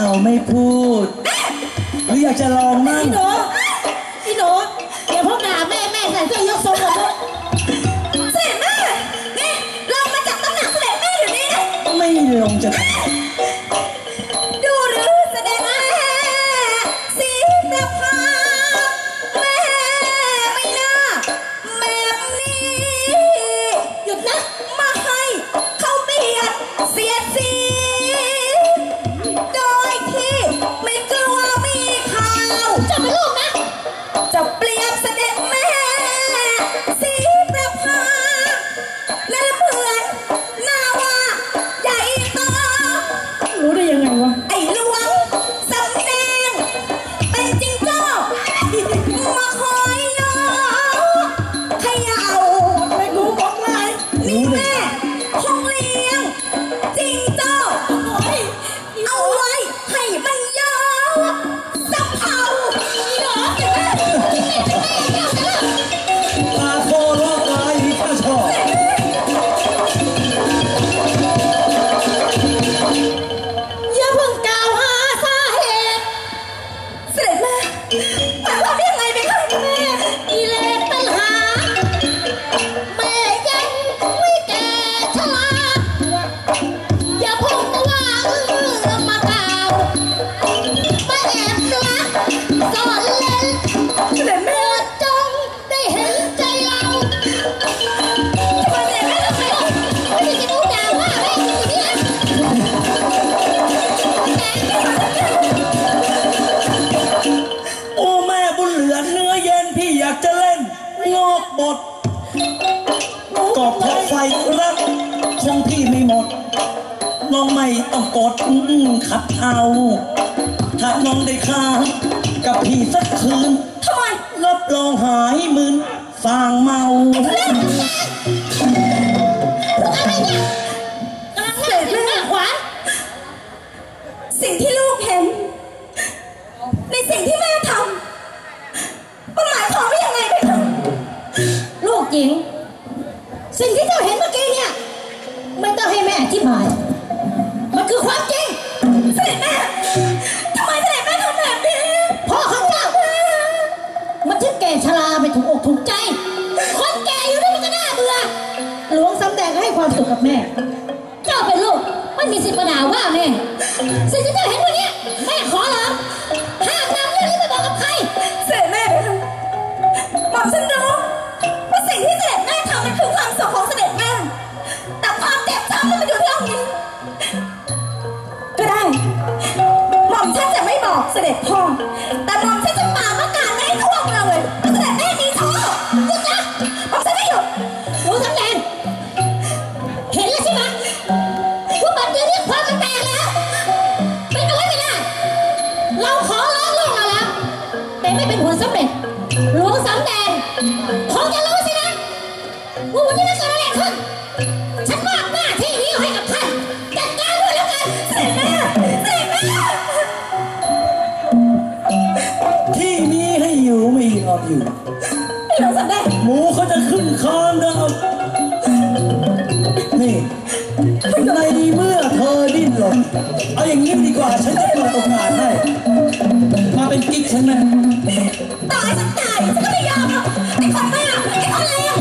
ไม่เอาไม่พูด หรืออยากจะลองมั่ง พี่หนูพี่หนูเดี๋ยวพวกด่าแม่แม่ใส่เสื้อยกทรงหมดเลยเสด็จแม่นี่ลงมาจากตำหนักเสด็จแม่เดี๋ยวนี้นะไม่ลงจะ ไม่ต้องกดขัดเอาถ้าน้องได้ค้ากับพี่สักคืนทำไมรับรองหายมึนฟางเมาอะไรเนี่ยกำลังเสด็จแม่ขวานสิ่งที่ลูกเห็น ในสิ่งที่แม่ทำมันหมายความว่ายังไงไปคะลูกหญิง สิ่งที่เจ้าเห็นเมื่อกี้เนี่ย ไม่ต้องให้แม่อธิบาย ถูกอกถูกใจ คนแก่อยู่ด้วยมันก็น่าเบื่อหลวงสำแดงให้ความสุขกับแม่ เจ้าเป็นลูกไม่มีสิทธิ์มาด่าว่าแม่สิ่งที่เจ้าเห็นวันนี้แม่ขอร้องห้ามนำเรื่องนี้ไปบอกกับใคร เสด็จแม่ไปทำหม่อมฉันรู้ว่าสิ่งที่เสด็จแม่ทำมันคือความสุขของเสด็จแม่ แต่ความเจ็บช้ำมันมาอยู่ที่องค์นี้ ก็ได้ หม่อมฉันจะไม่บอกเสด็จพ่อ ไม่เป็นผลสำเร็จหลวงสำแดงคงจะรู้สินะว่าวันนี้จะเกิดอะไรขึ้น ฉันมอบหน้าที่นี้ให้กับท่านจัดการด้วยแล้วกันเสด็จแม่เสด็จแม่ที่นี้ให้อยู่ไม่ยอมอยู่พี่หลวงสำแดงหมูเขาจะขึ้นคานดาวนี่ในเมื่อเธอดิ้นรนเอาอย่างนี้ดีกว่าฉันจะเปิดโอกาสให้ ป็นกิ๊กฉันไหมต่อให้ฉันตายฉันก็ไม่ยอมหรอกไอ้คนบ้าไอ้คนเลว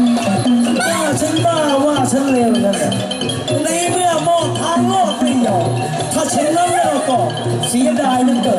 ว่าฉันบ้าว่าฉันเลวนั่นแหละในเมื่อมองทางโลกไม่ยอมถ้าฉันเล่าเล่าก็เสียดายเหลือเกิด